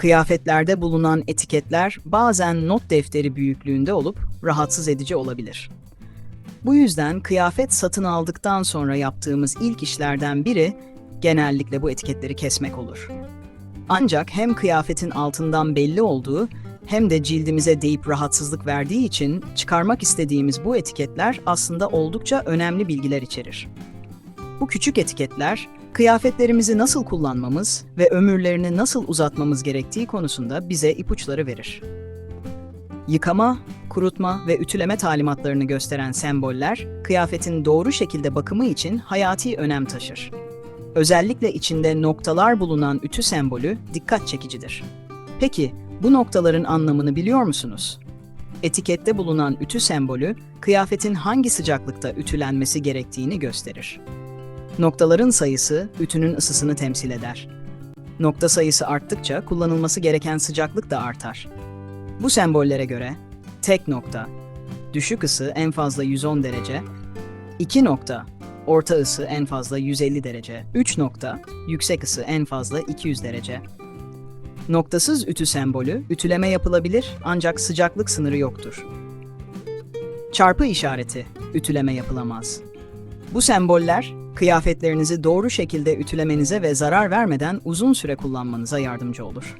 Kıyafetlerde bulunan etiketler bazen not defteri büyüklüğünde olup rahatsız edici olabilir. Bu yüzden kıyafet satın aldıktan sonra yaptığımız ilk işlerden biri genellikle bu etiketleri kesmek olur. Ancak hem kıyafetin altından belli olduğu hem de cildimize değip rahatsızlık verdiği için çıkarmak istediğimiz bu etiketler aslında oldukça önemli bilgiler içerir. Bu küçük etiketler kıyafetlerimizi nasıl kullanmamız ve ömürlerini nasıl uzatmamız gerektiği konusunda bize ipuçları verir. Yıkama, kurutma ve ütüleme talimatlarını gösteren semboller, kıyafetin doğru şekilde bakımı için hayati önem taşır. Özellikle içinde noktalar bulunan ütü sembolü dikkat çekicidir. Peki, bu noktaların anlamını biliyor musunuz? Etikette bulunan ütü sembolü, kıyafetin hangi sıcaklıkta ütülenmesi gerektiğini gösterir. Noktaların sayısı ütünün ısısını temsil eder. Nokta sayısı arttıkça kullanılması gereken sıcaklık da artar. Bu sembollere göre tek nokta, düşük ısı en fazla 110 derece, 2 nokta, orta ısı en fazla 150 derece, 3 nokta, yüksek ısı en fazla 200 derece. Noktasız ütü sembolü, ütüleme yapılabilir ancak sıcaklık sınırı yoktur. Çarpı işareti, ütüleme yapılamaz. Bu semboller, kıyafetlerinizi doğru şekilde ütülemenize ve zarar vermeden uzun süre kullanmanıza yardımcı olur.